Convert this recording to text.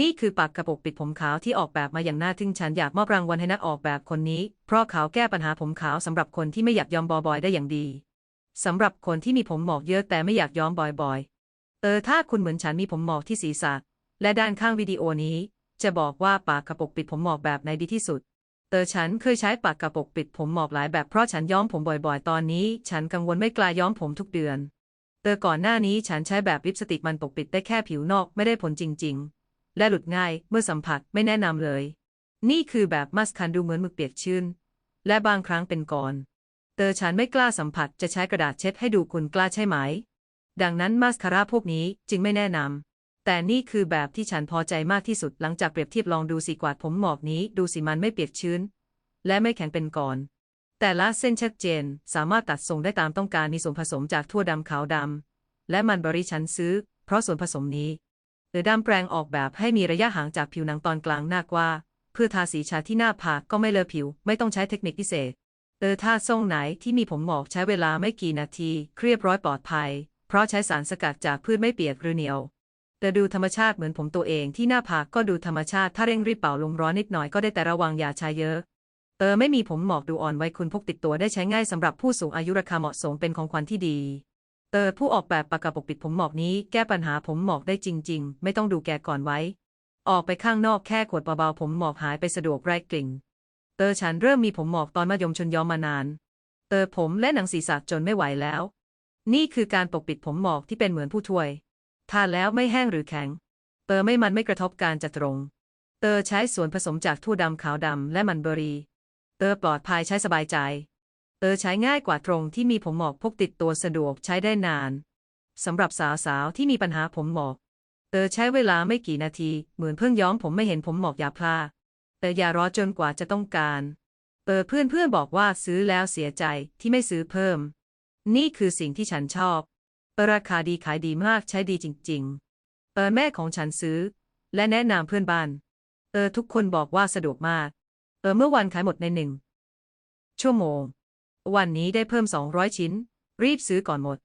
นี่คือปากกระปกปิดผมขาวที่ออกแบบมาอย่างน่าทึ่งฉันอยากมอบรางวัลให้นักออกแบบคนนี้ เพราะเขาแก้ปัญหาผมขาวสำหรับคนที่ไม่อยากย้อมบ่อยๆได้อย่างดีสำหรับคนที่มีผมหมอกเยอะแต่ไม่อยากย้อมบ่อยๆ เออถ้าคุณเหมือนฉันมีผมหมอกที่ศีรษะ และด้านข้างวิดีโอนี้ จะบอกว่าปากกระปกปิดผมหมอกแบบไหนดีที่สุด เออฉันเคยใช้ปากกระปกปิดผมหมอกหลายแบบเพราะฉันย้อมผมบ่อยๆ ตอนนี้ ฉันกังวลไม่กล้าย้อมผมทุกเดือน เออก่อนหน้านี้ฉันใช้แบบลิปสติกมันปกปิดได้แค่ผิวนอกไม่ได้ผลจริง ๆ และหลุดง่ายเมื่อสัมผัสไม่แนะนำเลย นี่คือแบบมัสคันดูเหมือนมือเปียกชื้น และบางครั้งเป็นกอนเตอฉันไม่กล้าสัมผัสจะใช้กระดาษเช็ดให้ดูคุณกล้าใช่ไหม ดังนั้นมาสคาร่าพวกนี้จึงไม่แนะนำ แต่นี่คือแบบที่ฉันพอใจมากที่สุดหลังจากเปรียบเทียบลองดูสีกวาดผมหมอกนี้ ดูสิมันไม่เปียกชื้น และไม่แข็งเป็นก้อนแต่ละเส้นชัดเจนสามารถตัดทรงได้ตามต้องการมีส่วนผสมจากทั่วดำขาวดำและมันบริชันซื้อ เพราะส่วนผสมนี้ รือดำแปลงออกแบบให้มีระยะห่างจากผิวหนังตอนกลางหน้ากว่า เพื่อทาสีชาที่หน้าผากก็ไม่เลอะผิว ไม่ต้องใช้เทคนิคพิเศษเออถ้าทรงไหนที่มีผมหมอกใช้เวลาไม่กี่นาทีเรียบร้อยปลอดภัย เพราะใช้สารสกัดจากพืชไม่เปียกหรือเหนียวแต่ดูธรรมชาติเหมือนผมตัวเองที่หน้าผากก็ดูธรรมชาติถ้าเร่งรีบเป่าลมร้อนนิดหน่อยก็ได้แต่ระวังอย่าใช้เยอะเออไม่มีผมหมอกดูอ่อนไว้คุณพกติดตัวได้ใช้ง่ายสำหรับผู้สูงอายุราคาเหมาะสมเป็นของขวัญที่ดี ออผู้ออกแบบปากกาปกปิดผมหมอกนี้แก้ปัญหาผมหมอกได้จริง ๆ ไม่ต้องดูแกก่อนไว้ ออกไปข้างนอกแค่ขวดเบาๆผมหมอกหายไปสะดวกไร้กลิ่นเตอฉันเริ่มมีผมหมอกตอนมัธยมชนย้อมมานาน เตอผมและหนังศีรษะจนไม่ไหวแล้ว นี่คือการปกปิดผมหมอกที่เป็นเหมือนผู้ช่วยทาแล้วไม่แห้งหรือแข็ง เตอไม่มันไม่กระทบการจัดตรง เตอใช้ส่วนผสมจากทั่วดำขาวดำและมันเบอรี่ เตอปลอดภัยใช้สบายใจ เตอใช้ง่ายกว่าตรงที่มีผมหมอกพกติดตัวสะดวกใช้ได้นานสำหรับสาวๆที่มีปัญหาผมหมอกเตอใช้เวลาไม่กี่นาที เหมือนเพิ่งย้อมผมไม่เห็นผมหมอกอย่าพลาดเตออย่ารอจนกว่าจะต้องการเตอเพื่อนเพื่อนๆบอกว่าซื้อแล้วเสียใจที่ไม่ซื้อเพิ่ม นี่คือสิ่งที่ฉันชอบเตอราคาดีขายดีมากใช้ดีจริง ๆเตอแม่ของฉันซื้อ และแนะนำเพื่อนบ้านเตอทุกคนบอกว่าสะดวกมาก เออเมื่อวันขายหมดในหนึ่งชั่วโมง วันนี้ได้เพิ่ม 200 ชิ้น รีบซื้อก่อนหมด